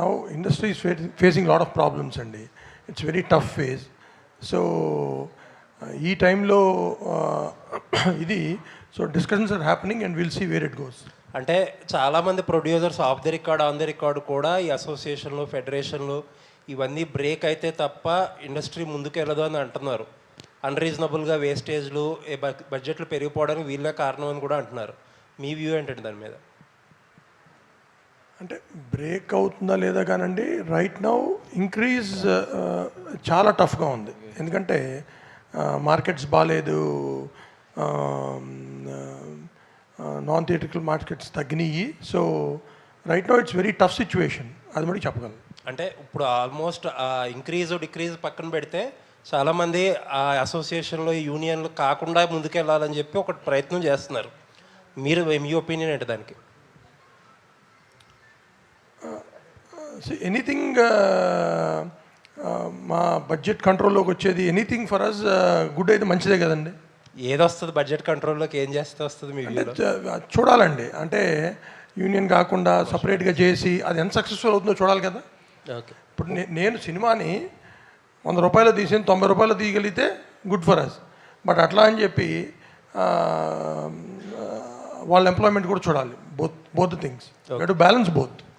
Now industry's facing is of problems అండి it's very tough phase so ఈ టైంలో ఇది so discussions are happening and will see where it goes అంటే చాలామంది producers off the record on the record కూడా ఈ అసోసియేషన్లు ఫెడరేషన్లు ఇవన్నీ break అయితే తప్ప ఇండస్ట్రీ ముందుకు వెళ్ళదు అని అంటున్నారు. అన్రీజనబుల్గా వేస్టేజ్లు బడ్జెట్లు పెరిగిపోవడానికి వీళ్ళే కారణం అని కూడా అంటున్నారు. మీ వ్యూ ఏంటంటే దాని మీద? అంటే బ్రేక్ అవుతుందా లేదా కానండి రైట్ నౌ ఇంక్రీజ్ చాలా టఫ్గా ఉంది. ఎందుకంటే మార్కెట్స్ బాగాలేదు నాన్ థియేటికల్ మార్కెట్స్ తగ్గినాయి so right now it's very tough situation అది మటుకు చెప్పగలను. అంటే ఇప్పుడు ఆల్మోస్ట్ ఇంక్రీజ్ డిక్రీజ్ పక్కన పెడితే చాలామంది ఆ అసోసియేషన్లో యూనియన్లు కాకుండా ముందుకెళ్ళాలని చెప్పి ఒక ప్రయత్నం చేస్తున్నారు. మీరు మీ ఒపీనియన్ ఏంటి దానికి? ఎనీథింగ్ మా బడ్జెట్ కంట్రోల్లోకి వచ్చేది ఎనీథింగ్ ఫర్ అస్ గుడ్ అయితే మంచిదే కదండి. ఏది వస్తుంది బడ్జెట్ కంట్రోల్లోకి ఏం చేస్తే వస్తుంది మీ చూడాలండి. అంటే యూనియన్ కాకుండా సపరేట్గా చేసి అది ఎంత సక్సెస్ఫుల్ అవుతుందో చూడాలి కదా. ఓకే ఇప్పుడు నేను సినిమాని వంద రూపాయలు తీసి తొంభై రూపాయలు తీయగలిగితే గుడ్ ఫర్ అస్ బట్ అట్లా అని చెప్పి వాళ్ళ ఎంప్లాయ్మెంట్ కూడా చూడాలి. Both both things to balance both